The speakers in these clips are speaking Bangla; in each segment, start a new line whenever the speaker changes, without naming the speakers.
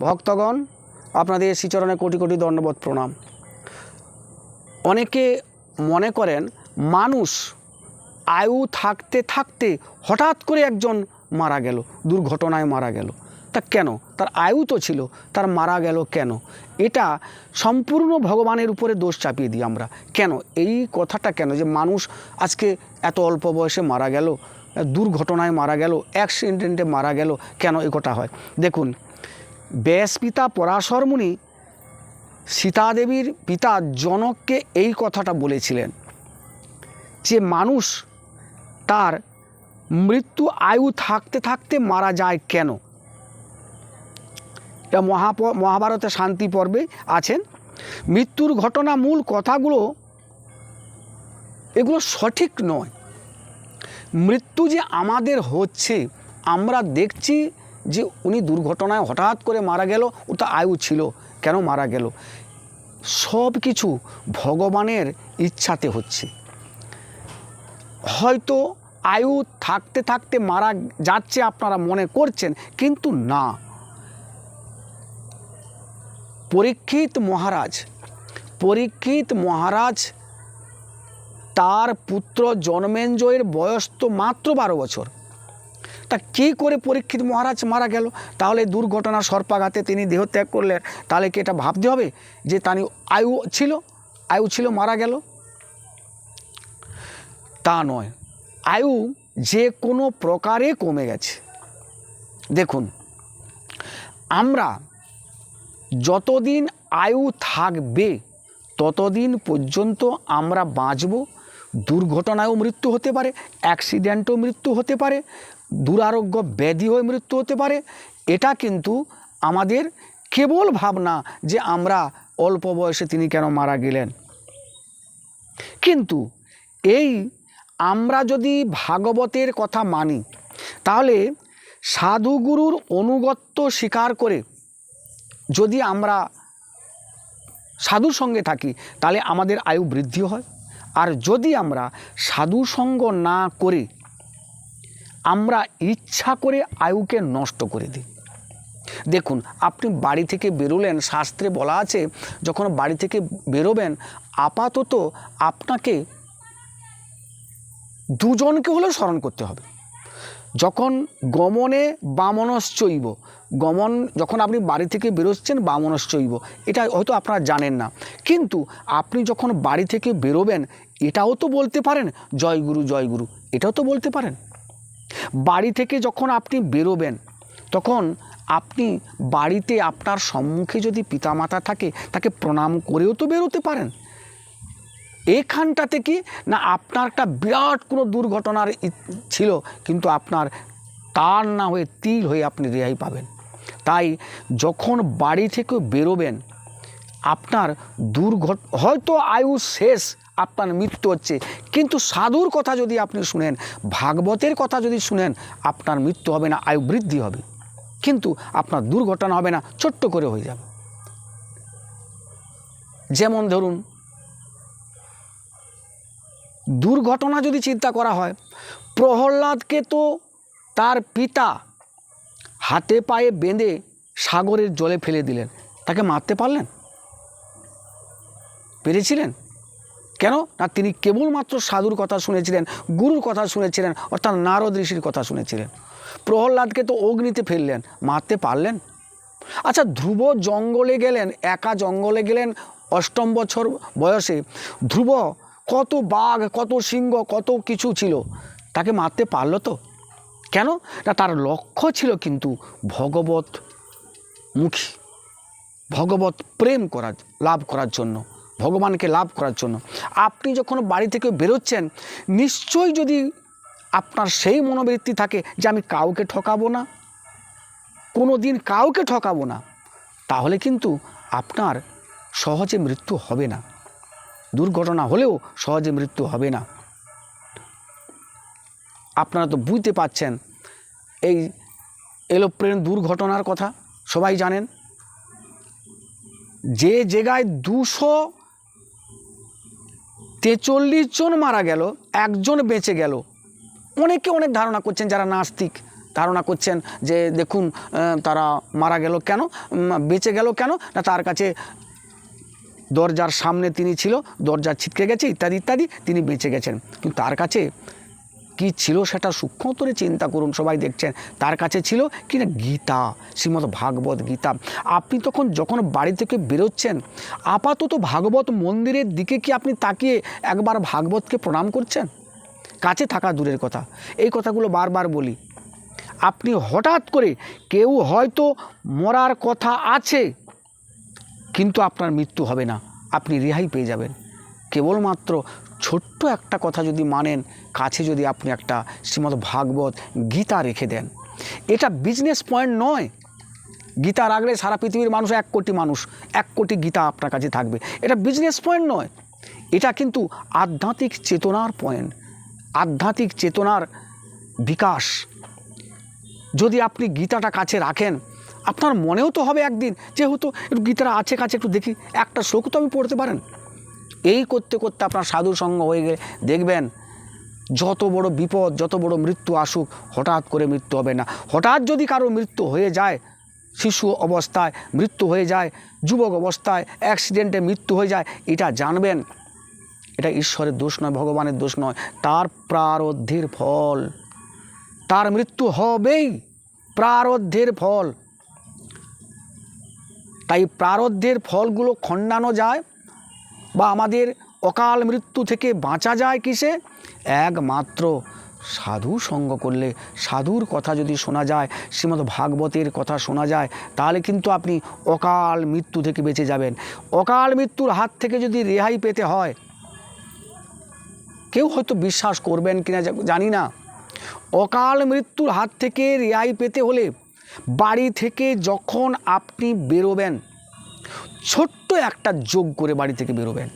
ভক্তগণ, আপনাদের শ্রীচরণে কোটি কোটি দণ্ডবোধ প্রণাম। অনেকে মনে করেন, মানুষ আয়ু থাকতে থাকতে হঠাৎ করে একজন মারা গেল, দুর্ঘটনায় মারা গেল। তা কেন? তার আয়ু তো ছিল, তার মারা গেল কেন? এটা সম্পূর্ণ ভগবানের উপরে দোষ চাপিয়ে দিই আমরা। কেন? এই কথাটা কেন? যে মানুষ আজকে এত অল্প বয়সে মারা গেল, দুর্ঘটনায় মারা গেল অ্যাক্সিডেন্টে মারা গেল, কেন এই কথা হয়? দেখুন ব্যাস পিতা পরাশর মুনি সীতাদেবীর পিতা জনককে এই কথাটা বলেছিলেন যে মানুষ তার মৃত্যু আয়ু থাকতে থাকতে মারা যায় কেন? এটা মহাপ, মহাভারতে শান্তি পর্বে আছেন। মৃত্যুর ঘটনা মূল কথাগুলো এগুলো সঠিক নয়। মৃত্যু যে আমাদের হচ্ছে, আমরা দেখছি যে উনি দুর্ঘটনায় হঠাৎ করে মারা গেল ও তো আয়ু ছিল, কেন মারা গেল? সব কিছু ভগবানের ইচ্ছাতে হচ্ছে। হয়তো আয়ু থাকতে থাকতে মারা যাচ্ছে আপনারা মনে করছেন, কিন্তু না। পরীক্ষিত মহারাজ পরীক্ষিত মহারাজ তার পুত্র জন্মেঞ্জয়ের বয়স তো মাত্র বারো বছর। তা কী করে পরীক্ষিত মহারাজ মারা গেল? তাহলে দুর্ঘটনা সর্পাঘাতে তিনি দেহত্যাগ করলেন। তাহলে কি এটা ভাবতে হবে যে তানি আয়ু ছিল? আয়ু ছিল, মারা গেল? তা নয়। আয়ু যে কোনো প্রকারে কমে গেছে। দেখুন, আমরা যতদিন আয়ু থাকবে, ততদিন পর্যন্ত আমরা বাঁচব দুর্ঘটনায়ও মৃত্যু হতে পারে অ্যাক্সিডেন্টও মৃত্যু হতে পারে, দুরারোগ্য ব্যাধি হয়ে মৃত্যু হতে পারে। এটা কিন্তু আমাদের কেবল ভাবনা যে আমরা অল্প বয়সে তিনি কেন মারা গেলেন। কিন্তু এই আমরা যদি ভাগবতের কথা মানি, তাহলে সাধুগুরুর অনুগত্য স্বীকার করে যদি আমরা সাধুর সঙ্গে থাকি, তাহলে আমাদের আয়ু বৃদ্ধি হয়। আর যদি আমরা সাধু সঙ্গ না করে, আমরা ইচ্ছা করে আয়ুকে নষ্ট করে দিই। দেখুন, আপনি বাড়ি থেকে বেরোলেন, শাস্ত্রে বলা আছে, যখন বাড়ি থেকে বেরোবেন, আপাতত আপনাকে দুজনকে হলেও স্মরণ করতে হবে। যখন গমনে বামনস বামনশ্চৈব গমন যখন আপনি বাড়ি থেকে বেরোচ্ছেন, বামনস বামনশ্চৈব এটা হয়তো আপনারা জানেন না। কিন্তু আপনি যখন বাড়ি থেকে বেরোবেন, এটাও তো বলতে পারেন, জয় গুরু জয় গুরু। এটাও তো বলতে পারেন। বাড়ি থেকে যখন আপনি বেরোবেন, তখন আপনি বাড়িতে আপনার সম্মুখে যদি পিতামাতা থাকে, তাকে প্রণাম করেও তো বেরোতে পারেন। এখানটাতে কি? না আপনার একটা বিরাট কোনো দুর্ঘটনার ছিল, কিন্তু আপনার তার না হয়ে তিল হয়ে আপনি রেহাই পাবেন। তাই যখন বাড়ি থেকে বেরোবেন, আপনার দুর্ঘট, হয়তো আয়ু শেষ, আপনার মৃত্যু হচ্ছে, কিন্তু সাধুর কথা যদি আপনি শুনেন, ভাগবতের কথা যদি শুনেন, আপনার মৃত্যু হবে না, আয়ু বৃদ্ধি হবে। কিন্তু আপনার দুর্ঘটনা হবে না, ছোট্ট করে হয়ে যাবে। যেমন ধরুন দুর্ঘটনা যদি চিন্তা করা হয়, প্রহ্লাদকে তো তার পিতা হাতে পায়ে বেঁধে সাগরের জলে ফেলে দিলেন। তাকে মারতে পারলেন? পেরেছিলেন? কেন? না, তিনি কেবলমাত্র সাধুর কথা শুনেছিলেন, গুরুর কথা শুনেছিলেন, অর্থাৎ নারদ ঋষির কথা শুনেছিলেন। প্রহ্লাদকে তো অগ্নিতে ফেললেন, মারতে পারলেন? আচ্ছা ধ্রুব জঙ্গলে গেলেন, একা জঙ্গলে গেলেন অষ্টম বছর বয়সে। ধ্রুব কত বাঘ, কত সিংহ, কত কিছু ছিল। তাকে মারতে পারল তো? কেন? না, তার লক্ষ্য ছিল কিন্তু ভগবত মুখী, ভগবত প্রেম করার, লাভ করার জন্য, ভগবানকে লাভ করার জন্য। আপনি যখন বাড়ি থেকে বেরোচ্ছেন, নিশ্চয়ই যদি আপনার সেই মনোবৃত্তি থাকে যে আমি কাউকে ঠকাবো না কোনো দিন কাউকে ঠকাবো না, তাহলে কিন্তু আপনার সহজে মৃত্যু হবে না। দুর্ঘটনা হলেও সহজে মৃত্যু হবে না। আপনারা তো বুঝতে পাচ্ছেন, এই এলোপ্লেন দুর্ঘটনার কথা সবাই জানেন। যে জায়গায় দুশো তেচল্লিশ জন মারা গেল, একজন বেঁচে গেল। অনেকে অনেক ধারণা করছেন যারা নাস্তিক, ধারণা করছেন যে দেখুন তারা মারা গেল কেন বেঁচে গেল কেন, না তার কাছে দরজার সামনে তিনি ছিল, দরজা ছিটকে গেছে, ইত্যাদি ইত্যাদি, তিনি বেঁচে গেছেন। কিন্তু তার কাছে কি ছিল সেটা সূক্ষ্মতরে চিন্তা করুন, সবাই দেখছেন। তার কাছে ছিল কি না গীতা, শ্রীমদ ভাগবত গীতা। আপনি তখন যখন বাড়ি থেকে বেরোচ্ছেন, আপাতত ভাগবত মন্দিরের দিকে কি আপনি তাকিয়ে একবার ভাগবতকে প্রণাম করছেন? কাছে থাকা দূরের কথা। এই কথাগুলো বারবার বলি। আপনি হঠাৎ করে কেউ হয়তো মরার কথা আছে কিন্তু আপনার মৃত্যু হবে না। আপনি রেহাই পেয়ে যাবেন। কেবলমাত্র ছোট্ট একটা কথা যদি মানেন, কাছে যদি আপনি একটা শ্রীমদ ভাগবত গীতা রেখে দেন। এটা বিজনেস পয়েন্ট নয়। গীতা রাখলে সারা পৃথিবীর মানুষ এক কোটি মানুষ, এক কোটি গীতা আপনার কাছে থাকবে। এটা বিজনেস পয়েন্ট নয়। এটা কিন্তু আধ্যাত্মিক চেতনার পয়েন্ট আধ্যাত্মিক চেতনার বিকাশ। যদি আপনি গীতাটা কাছে রাখেন আপনার মনেও তো হবে একদিন, যেহেতু একটু গীতাটা আছে কাছে একটু দেখি, একটা শ্লোক তো আমি পড়তে পারেন। এই করতে করতে আপনার সাধু সঙ্গ হয়ে গেলে দেখবেন, যত বড় বিপদ, যত বড় মৃত্যু আসুক, হঠাৎ করে মৃত্যু হবে না। হঠাৎ যদি কারও মৃত্যু হয়ে যায়, শিশু অবস্থায় মৃত্যু হয়ে যায়, যুবক অবস্থায় অ্যাক্সিডেন্টে মৃত্যু হয়ে যায়, এটা জানবেন, এটা ঈশ্বরের দোষ নয়, ভগবানের দোষ নয়, তার প্রারব্ধের ফল। তার মৃত্যু হবেই, প্রারব্ধের ফল। তাই প্রারব্ধের ফলগুলো খণ্ডানো যায় বা আমাদের অকাল মৃত্যু থেকে বাঁচা যায় কিসে? একমাত্র সাধু সঙ্গ করলে সাধুর কথা যদি শোনা যায়, শ্রীমদ ভাগবতের কথা শোনা যায়, তাহলে কিন্তু আপনি অকাল মৃত্যু থেকে বেঁচে যাবেন। অকাল মৃত্যুর হাত থেকে যদি রেহাই পেতে হয়, কেউ হয়তো বিশ্বাস করবেন কিনা জানি না। অকাল মৃত্যুর হাত থেকে রেহাই পেতে হলে বাড়ি থেকে যখন আপনি বেরোবেন, ছোট্ট একটা যোগ করে বাড়ি থেকে বেরোবেন।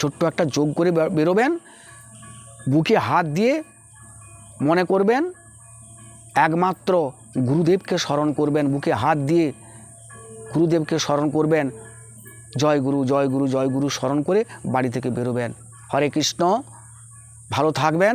ছোট্ট একটা যোগ করে বেরোবেন, বুকে হাত দিয়ে মনে করবেন, একমাত্র গুরুদেবকে স্মরণ করবেন, বুকে হাত দিয়ে গুরুদেবকে স্মরণ করবেন, জয় গুরু জয় গুরু জয় গুরু স্মরণ করে বাড়ি থেকে বেরোবেন। হরে কৃষ্ণ, ভালো থাকবেন।